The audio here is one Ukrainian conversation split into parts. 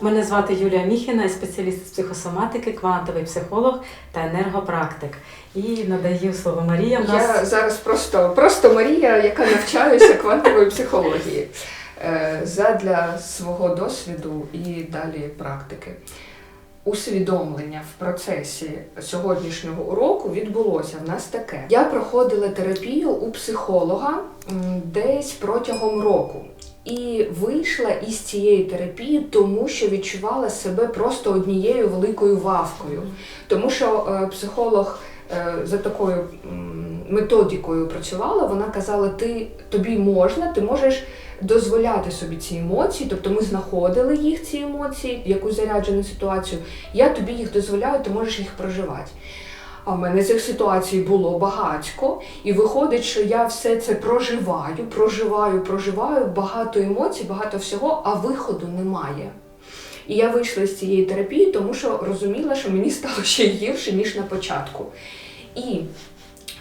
Мене звати Юлія Міхіна, я спеціаліст з психосоматики, квантовий психолог та енергопрактик. І надаю слово Марія. Нас Я зараз просто, просто Марія, яка навчаюся квантової психології е, задля свого досвіду і далі практики. Усвідомлення в процесі сьогоднішнього уроку відбулося в нас таке. Я проходила терапію у психолога десь протягом року. І вийшла із цієї терапії, тому що відчувала себе просто однією великою вавкою. Тому що е, психолог е, за такою м, методикою працювала, вона казала: ти тобі можна, ти можеш дозволяти собі ці емоції. Тобто ми знаходили їх, ці емоції, якусь заряджену ситуацію. Я тобі їх дозволяю, ти можеш їх проживати. А в мене цих ситуацій було багатько, і виходить, що я все це проживаю, проживаю, проживаю, багато емоцій, багато всього, а виходу немає. І я вийшла з цієї терапії, тому що розуміла, що мені стало ще гірше, ніж на початку. І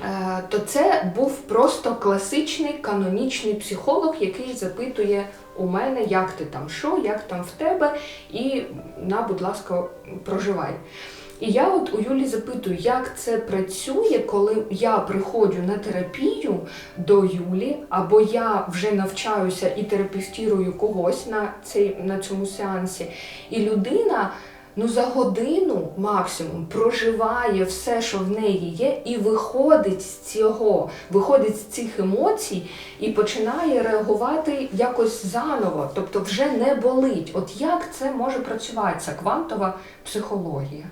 е, то це був просто класичний канонічний психолог, який запитує у мене, як ти там, що, як там в тебе, і на, будь ласка, проживай. І я от у Юлі запитую, як це працює, коли я приходжу на терапію до Юлі, або я вже навчаюся і терапевтірую когось на, цей, на цьому сеансі, і людина ну за годину максимум проживає все, що в неї є, і виходить з цього, виходить з цих емоцій і починає реагувати якось заново, тобто вже не болить. От як це може працювати? Це квантова психологія.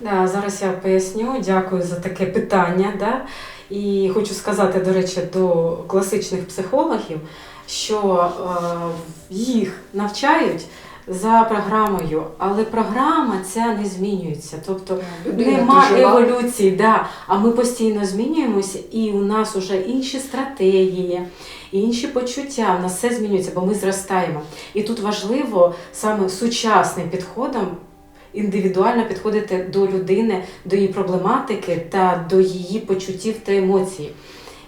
Да, зараз я поясню. Дякую за таке питання. Да? І хочу сказати, до речі, до класичних психологів, що е, їх навчають. За програмою, але програма ця не змінюється. Тобто Людина Нема еволюції, да. а ми постійно змінюємося, і у нас вже інші стратегії, інші почуття. У нас все змінюється, бо ми зростаємо. І тут важливо саме сучасним підходом індивідуально підходити до людини, до її проблематики та до її почуттів та емоцій.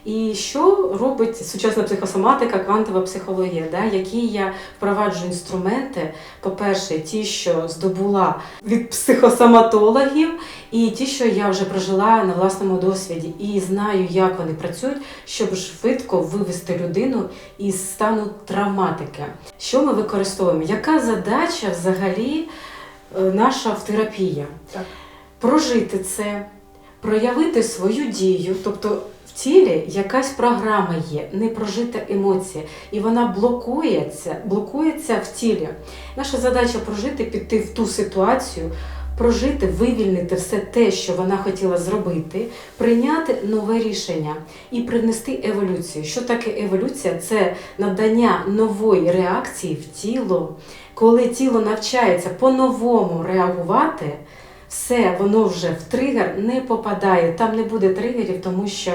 І що робить сучасна психосоматика, квантова психологія, да? які я впроваджую інструменти, по-перше, ті, що здобула від психосоматологів, і ті, що я вже прожила на власному досвіді, і знаю, як вони працюють, щоб швидко вивести людину із стану травматики. Що ми використовуємо? Яка задача взагалі наша в терапія. Так. Прожити це, проявити свою дію, тобто в тілі якась програма є, не прожита емоція, і вона блокується, блокується в тілі. Наша задача прожити, піти в ту ситуацію, прожити, вивільнити все те, що вона хотіла зробити, прийняти нове рішення і принести еволюцію. Що таке еволюція? Це надання нової реакції в тіло, коли тіло навчається по-новому реагувати. Все, воно вже в тригер не попадає. Там не буде тригерів, тому що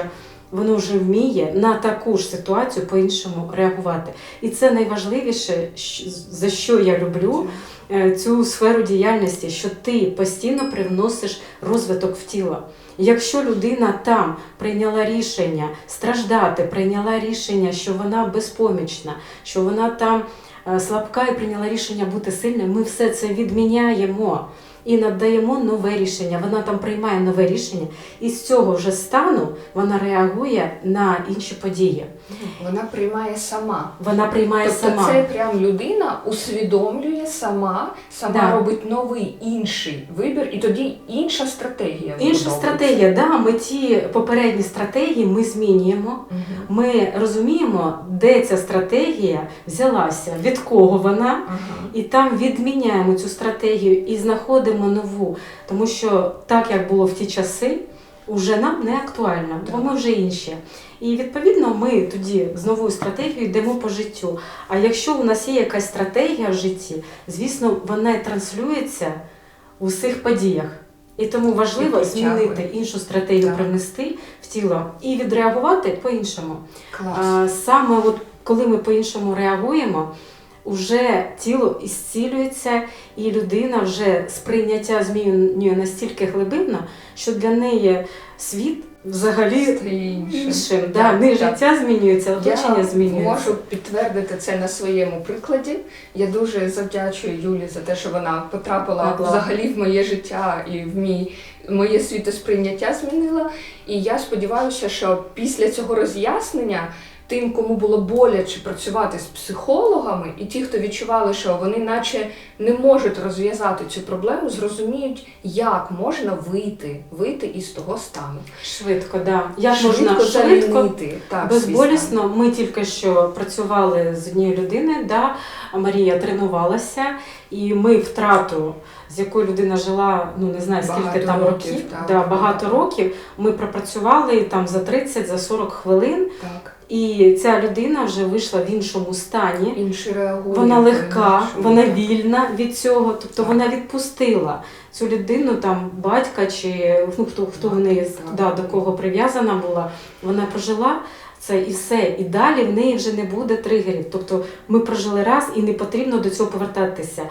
воно вже вміє на таку ж ситуацію по-іншому реагувати. І це найважливіше, за що я люблю е, цю сферу діяльності, що ти постійно привносиш розвиток в тіло. Якщо людина там прийняла рішення страждати, прийняла рішення, що вона безпомічна, що вона там слабка і прийняла рішення бути сильною, ми все це відміняємо і надаємо нове рішення. Вона там приймає нове рішення, і з цього вже стану вона реагує на інші події. Вона приймає сама. Вона приймає Тобто сама. це прям людина усвідомлює сама, сама Да. робить новий інший вибір, і тоді інша стратегія. Інша стратегія, да, ми ті попередні стратегії ми змінюємо. Мгм. Ми розуміємо, де ця стратегія взялася, від кого вона, Ага. і там відміняємо цю стратегію і знаходимо нову. Тому що так як було в ті часи, вже нам не актуально, бо ми вже інші. І відповідно ми тоді з новою стратегією йдемо по життю. А якщо у нас є якась стратегія в житті, звісно, вона і транслюється у всіх подіях. І тому важливо І змінити іншу стратегію, Так. привнести в тіло і відреагувати по-іншому. Клас. А, Саме от коли ми по-іншому реагуємо, вже тіло ісцілюється, і людина вже сприйняття змінює настільки глибинно, що для неї світ взагалі іншим. іншим. Да, Так, них так. життя змінюється, оточення Я змінюється. можу підтвердити це на своєму прикладі. Я дуже завдячую Юлі за те, що вона потрапила Так, взагалі в моє життя і в мій моє світосприйняття змінила. І я сподіваюся, що після цього роз'яснення. Тим, кому було боляче працювати з психологами, і ті, хто відчували, що вони наче не можуть розв'язати цю проблему, зрозуміють, як можна вийти, вийти із того стану. Швидко, да. Як швидко можна швидко, так, безболісно. Ми тільки що працювали з однією людиною, да. Марія тренувалася, і ми втрату, з якою людина жила, ну не знаю скільки Багато там років, років, так. да, багато років. Ми пропрацювали там за 30, за 40 хвилин, Так. І ця людина вже вийшла в іншому стані. Інші реагують. Вона легка, вона вільна від цього, тобто Так. вона відпустила цю людину, там батька чи ну хто хто в неї да, до кого прив'язана була. Вона прожила це і все. І далі в неї вже не буде тригерів. Тобто ми прожили раз і не потрібно до цього повертатися.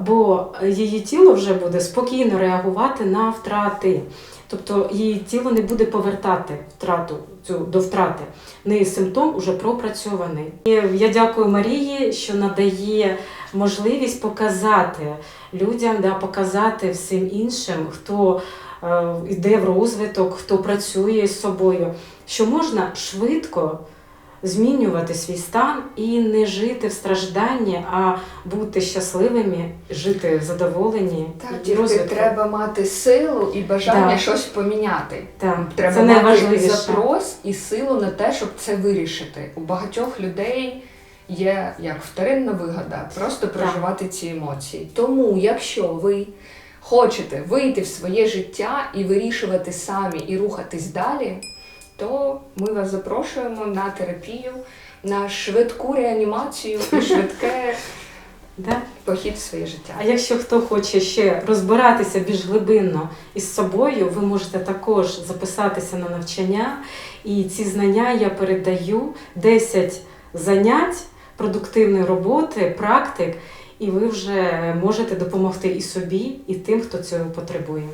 Бо її тіло вже буде спокійно реагувати на втрати. Тобто її тіло не буде повертати втрату цю до втрати. В неї симптом уже пропрацьований. І я дякую Марії, що надає можливість показати людям, да, показати всім іншим, хто е, йде в розвиток, хто працює з собою, що можна швидко змінювати свій стан і не жити в стражданні, а бути щасливими, жити в задоволенні Так, і тільки розвитку. треба мати силу і бажання Да. щось поміняти. Так, Треба це мати запрос і силу на те, щоб це вирішити. У багатьох людей є як вторинна вигода, просто проживати ці емоції. Тому, якщо ви хочете вийти в своє життя і вирішувати самі і рухатись далі, то ми вас запрошуємо на терапію, на швидку реанімацію і швидке Да? похід в своє життя. А якщо хто хоче ще розбиратися більш глибинно із собою, ви можете також записатися на навчання. І ці знання я передаю 10 занять продуктивної роботи, практик, і ви вже можете допомогти і собі, і тим, хто цього потребує.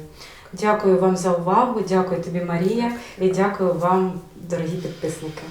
Дякую вам за увагу, дякую тобі, Марія, і дякую вам, дорогі підписники.